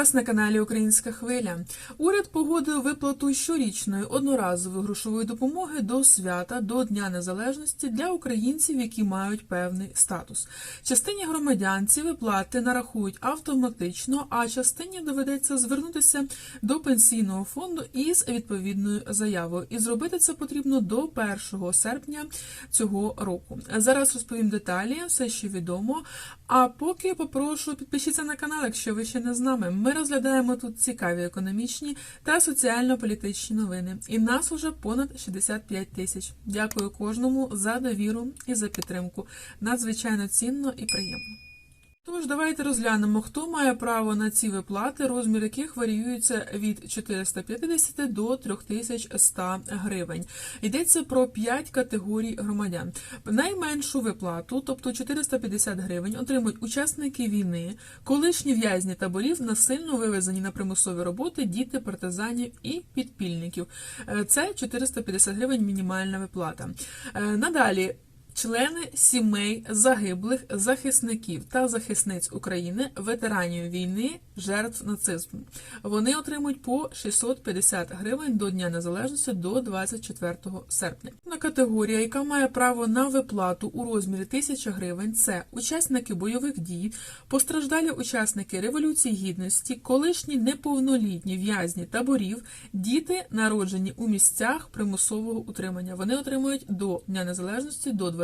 вас на каналі Українська Хвиля. Уряд погодив виплату щорічної одноразової грошової допомоги до свята до Дня Незалежності для українців, які мають певний статус. Частині громадян ці виплати нарахують автоматично, а частині доведеться звернутися до пенсійного фонду із відповідною заявою. І зробити це потрібно до 1 серпня цього року. Зараз розповім деталі, все що відомо. А поки попрошу підпишіться на канал, якщо ви ще не з нами. Ми розглядаємо тут цікаві економічні та соціально-політичні новини. І нас уже понад 65 тисяч. Дякую кожному за довіру і за підтримку. Надзвичайно цінно і приємно. Тож давайте розглянемо, хто має право на ці виплати, розмір яких варіюється від 450 до 3100 гривень. Йдеться про 5 категорій громадян. Найменшу виплату, тобто 450 гривень, отримують учасники війни, колишні в'язні таборів, насильно вивезені на примусові роботи, діти партизанів і підпільників. Е, Це 450 гривень мінімальна виплата. Е, Надалі. Члени сімей загиблих захисників та захисниць України, ветеранів війни, жертв нацизму. Вони отримують по 650 гривень до Дня Незалежності до 24 серпня. На категорія, яка має право на виплату у розмірі 1000 гривень, це учасники бойових дій, постраждалі учасники Революції Гідності, колишні неповнолітні в'язні таборів, діти, народжені у місцях примусового утримання. Вони отримують до Дня Незалежності до 24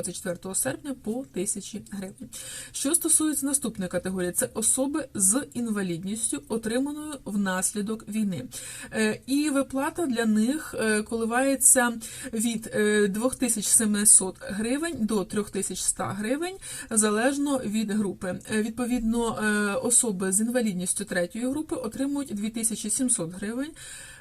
серпня по 1000 гривень. Що стосується наступної категорії, це особи з інвалідністю, отриманою внаслідок війни. Е, І виплата для них е, коливається від е, 2700 гривень до 3100 гривень, залежно від групи. Е, Відповідно, е, особи з інвалідністю третьої групи отримують 2700 гривень.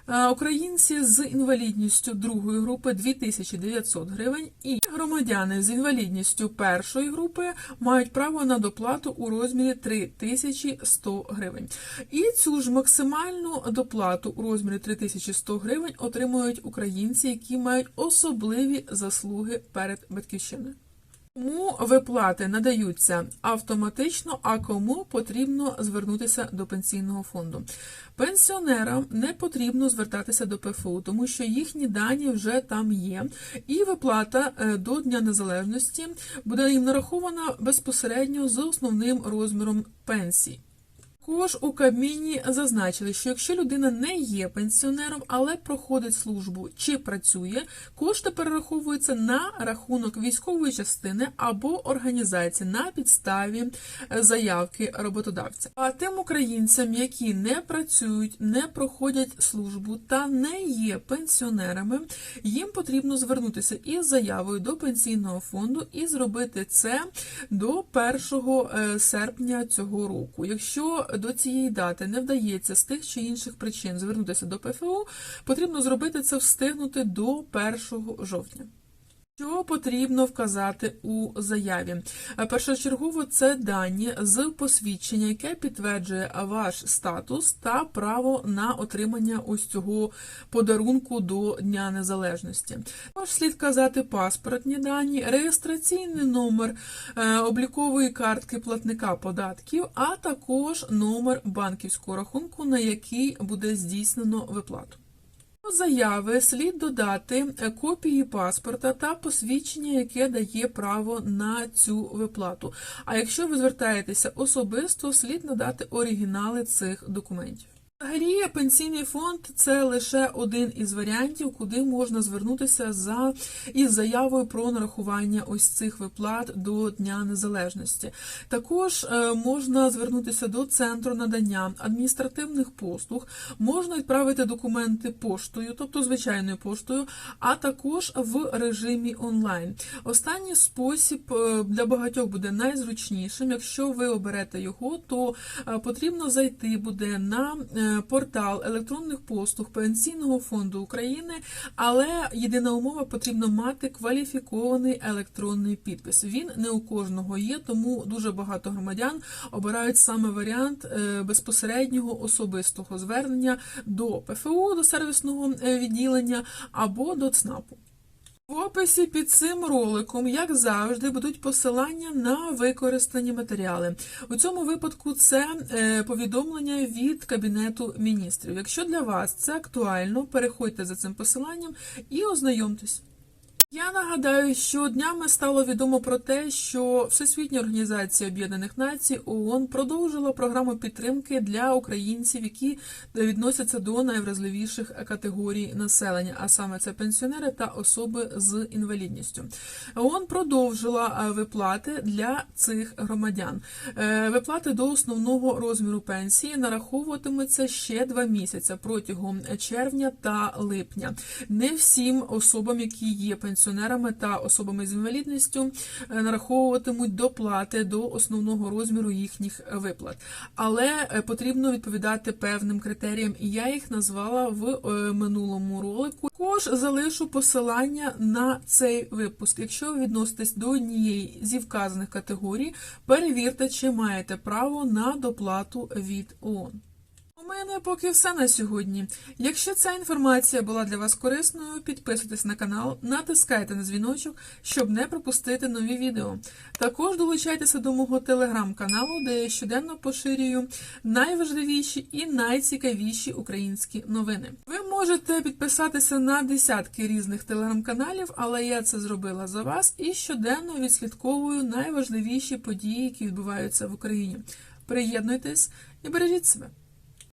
Е, Українці з інвалідністю другої групи 2900 гривень, і громадяни з інвалідністю першої групи мають право на доплату у розмірі 3100 гривень. І цю ж максимальну доплату у розмірі 3100 гривень отримують українці, які мають особливі заслуги перед батьківщиною. Кому виплати надаються автоматично, а кому потрібно звернутися до пенсійного фонду. Пенсіонерам не потрібно звертатися до ПФУ, тому що їхні дані вже там є, і виплата е, до Дня Незалежності буде їм нарахована безпосередньо з основним розміром пенсії. Також у Кабміні зазначили, що якщо людина не є пенсіонером, але проходить службу чи працює, кошти перераховуються на рахунок військової частини або організації на підставі е, заявки роботодавця. А тим українцям, які не працюють, не проходять службу та не є пенсіонерами, їм потрібно звернутися із заявою до пенсійного фонду і зробити це до 1 серпня цього року. Якщо до цієї дати не вдається з тих чи інших причин звернутися до ПФУ, потрібно зробити це встигнути до 1 жовтня. Що потрібно вказати у заяві? Е, Першочергово це дані з посвідчення, яке підтверджує ваш статус та право на отримання ось цього подарунку до Дня Незалежності. Також слід вказати паспортні дані, реєстраційний номер е, облікової картки платника податків, а також номер банківського рахунку, на який буде здійснено виплату. До заяви слід додати е, копії паспорта та посвідчення, яке дає право на цю виплату. А якщо ви звертаєтеся особисто, слід надати оригінали цих документів. Взагалі, пенсійний фонд це лише один із варіантів, куди можна звернутися за із заявою про нарахування ось цих виплат до Дня Незалежності. Також е, можна звернутися до центру надання адміністративних послуг, можна відправити документи поштою, тобто звичайною поштою, а також в режимі онлайн. Останній спосіб е, для багатьох буде найзручнішим. Якщо ви оберете його, то е, потрібно зайти буде на портал електронних послуг Пенсійного фонду України, але єдина умова потрібно мати кваліфікований електронний підпис. Він не у кожного є, тому дуже багато громадян обирають саме варіант е, безпосереднього особистого звернення до ПФУ, до сервісного е, відділення або до ЦНАПу. В описі під цим роликом, як завжди, будуть посилання на використані матеріали. У цьому випадку це е, повідомлення від Кабінету міністрів. Якщо для вас це актуально, переходьте за цим посиланням і ознайомтесь. Я нагадаю, що днями стало відомо про те, що Всесвітня організація Об'єднаних Націй ООН продовжила програму підтримки для українців, які відносяться до найвразливіших категорій населення, а саме це пенсіонери та особи з інвалідністю. ООН продовжила е, виплати для цих громадян. Е, Виплати до основного розміру пенсії нараховуватимуться ще два місяці протягом червня та липня. Не всім особам, які є пенсіонерами та особами з інвалідністю, е, нараховуватимуть доплати до основного розміру їхніх виплат. Але е, потрібно відповідати певним критеріям, і я їх назвала в е, минулому ролику. Також залишу посилання на цей випуск. Якщо ви відноситесь до однієї зі вказаних категорій, перевірте, чи маєте право на доплату від ООН. Мене поки все на сьогодні. Якщо ця інформація була для вас корисною, підписуйтесь на канал, натискайте на дзвіночок, щоб не пропустити нові відео. Також долучайтеся до мого телеграм-каналу, де я щоденно поширюю найважливіші і найцікавіші українські новини. Ви можете підписатися на десятки різних телеграм-каналів, але я це зробила за вас і щоденно відслідковую найважливіші події, які відбуваються в Україні. Приєднуйтесь і бережіть себе.